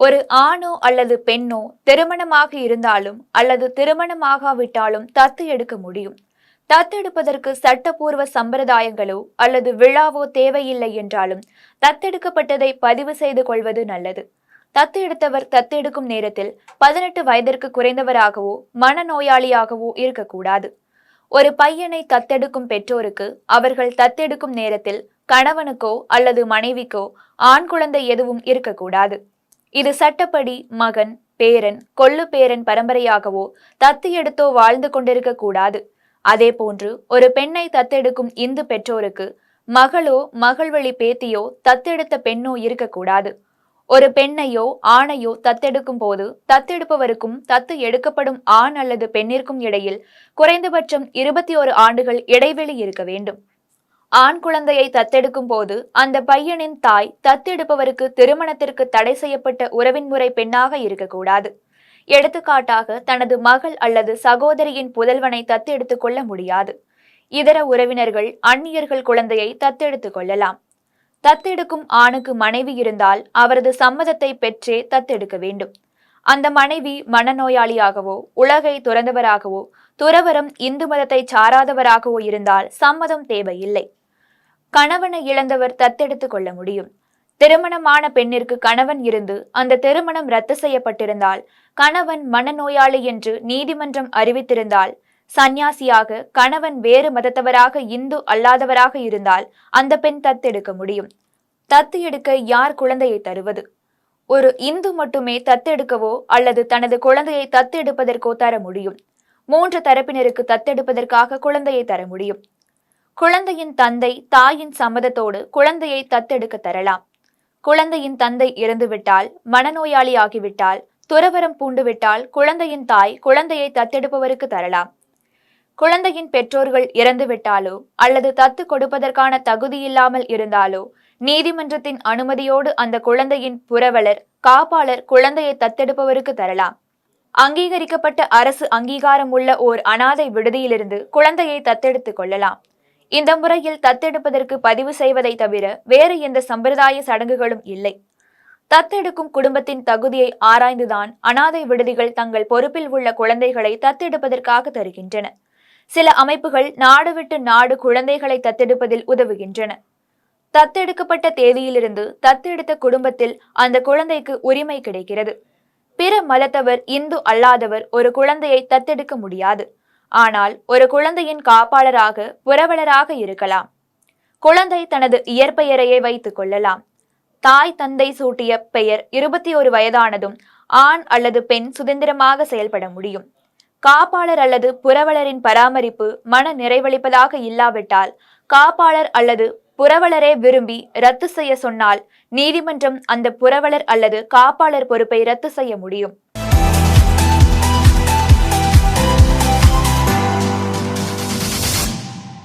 ஒரு ஆணோ அல்லது பெண்ணோ திருமணமாக இருந்தாலும் அல்லது திருமணமாகாவிட்டாலும் தத்து எடுக்க முடியும். தத்தெடுப்பதற்கு சட்டப்பூர்வ சம்பிரதாயங்களோ அல்லது விழாவோ தேவையில்லை என்றாலும் தத்தெடுக்கப்பட்டதை பதிவு செய்து கொள்வது நல்லது. தத்து எடுத்தவர் தத்தெடுக்கும் நேரத்தில் பதினெட்டு வயதிற்கு குறைந்தவராகவோ மனநோயாளியாகவோ இருக்கக்கூடாது. ஒரு பையனை தத்தெடுக்கும் பெற்றோருக்கு அவர்கள் தத்தெடுக்கும் நேரத்தில் கணவனுக்கோ அல்லது மனைவிக்கோ ஆண் குழந்தை எதுவும் இருக்கக்கூடாது. இது சட்டப்படி மகன் பேரன் கொள்ளு பேரன் பரம்பரையாகவோ தத்து எடுத்தோ வாழ்ந்து கொண்டிருக்க கூடாது. அதே போன்று ஒரு பெண்ணை தத்தெடுக்கும் இந்து பெற்றோருக்கு மகளோ மகள் வழி பேத்தியோ தத்தெடுத்த பெண்ணோ இருக்கக்கூடாது ஒரு பெண்ணையோ ஆணையோ தத்தெடுக்கும் போது தத்தெடுப்பவருக்கும் தத்து எடுக்கப்படும் ஆண் அல்லது பெண்ணிற்கும் இடையில் குறைந்தபட்சம் இருபத்தி ஒரு ஆண்டுகள் இடைவெளி இருக்க வேண்டும். ஆண் குழந்தையை தத்தெடுக்கும் போது அந்த பையனின் தாய் தத்தெடுப்பவருக்கு திருமணத்திற்கு தடை செய்யப்பட்ட உறவின் முறை பெண்ணாக இருக்கக்கூடாது. எடுத்துக்காட்டாக தனது மகள் அல்லது சகோதரியின் புதல்வனை தத்தெடுத்துக் கொள்ள முடியாது. இதர உறவினர்கள் அந்நியர்கள் குழந்தையை தத்தெடுத்துக் கொள்ளலாம். தத்தெடுக்கும் ஆணுக்கு மனைவி இருந்தால் அவரது சம்மதத்தை பெற்றே தத்தெடுக்க வேண்டும். அந்த மனைவி மனநோயாளியாகவோ உலகை துறந்தவராகவோ துறவரம் இந்து மதத்தை சாராதவராகவோ இருந்தால் சம்மதம் தேவையில்லை. கணவனை இழந்தவர் தத்தெடுத்துக் கொள்ள முடியும். திருமணமான பெண்ணிற்கு கணவன் இருந்து அந்த திருமணம் ரத்து செய்யப்பட்டிருந்தால் கணவன் மனநோயாளி என்று நீதிமன்றம் அறிவித்திருந்தால் சந்நியாசியாக கணவன் வேறு மதத்தவராக இந்து அல்லாதவராக இருந்தால் அந்த பெண் தத்தெடுக்க முடியும். தத்து எடுக்க யார் குழந்தையை தருவது? ஒரு இந்து மட்டுமே தத்தெடுக்கவோ அல்லது தனது குழந்தையை தத்தெடுப்பதற்கோ தர முடியும். மூன்று தரப்பினருக்கு தத்தெடுப்பதற்காக குழந்தையை தர முடியும். குழந்தையின் தந்தை தாயின் சம்மதத்தோடு குழந்தையை தத்தெடுக்க தரலாம். குழந்தையின் தந்தை இறந்துவிட்டால் மனநோயாளி ஆகிவிட்டால் துறவரம் பூண்டுவிட்டால் குழந்தையின் தாய் குழந்தையை தத்தெடுப்பவருக்கு தரலாம். குழந்தையின் பெற்றோர்கள் இறந்துவிட்டாலோ அல்லது தத்து கொடுப்பதற்கான தகுதியில்லாமல் இருந்தாலோ நீதிமன்றத்தின் அனுமதியோடு அந்த குழந்தையின் புரவலர் காப்பாளர் குழந்தையை தத்தெடுப்பவருக்கு தரலாம். அங்கீகரிக்கப்பட்ட அரசு அங்கீகாரம் உள்ள ஓர் அனாதை விடுதியிலிருந்து குழந்தையை தத்தெடுத்துக் கொள்ளலாம். இந்த முறையில் தத்தெடுப்பதற்கு பதிவு செய்வதை தவிர வேறு எந்த சம்பிரதாய சடங்குகளும் இல்லை. தத்தெடுக்கும் குடும்பத்தின் தகுதியை ஆராய்ந்துதான் அனாதை விடுதிகள் தங்கள் பொறுப்பில் உள்ள குழந்தைகளை தத்தெடுப்பதற்காக தருகின்றன. சில அமைப்புகள் நாடு விட்டு நாடு குழந்தைகளை தத்தெடுப்பதில் உதவுகின்றன. தத்தெடுக்கப்பட்ட தேதியிலிருந்து தத்தெடுத்த குடும்பத்தில் அந்த குழந்தைக்கு உரிமை கிடைக்கிறது. பிற மதத்தவர் இந்து அல்லாதவர் ஒரு குழந்தையை தத்தெடுக்க முடியாது. ஆனால் ஒரு குழந்தையின் காப்பாளராக புரவலராக இருக்கலாம். குழந்தை தனது இயற்பெயரையே வைத்துக் கொள்ளலாம். தாய் தந்தை சூட்டிய பெயர் இருபத்தி ஒரு வயதானதும் ஆண் அல்லது பெண் சுதந்திரமாக செயல்பட முடியும். காப்பாளர் அல்லது புரவலரின் பராமரிப்பு மன நிறைவளிப்பதாக இல்லாவிட்டால் காப்பாளர் அல்லது புரவலரே விரும்பி ரத்து செய்ய சொன்னால் நீதிமன்றம் அந்த புரவலர் அல்லது காப்பாளர் பொறுப்பை ரத்து செய்ய முடியும்.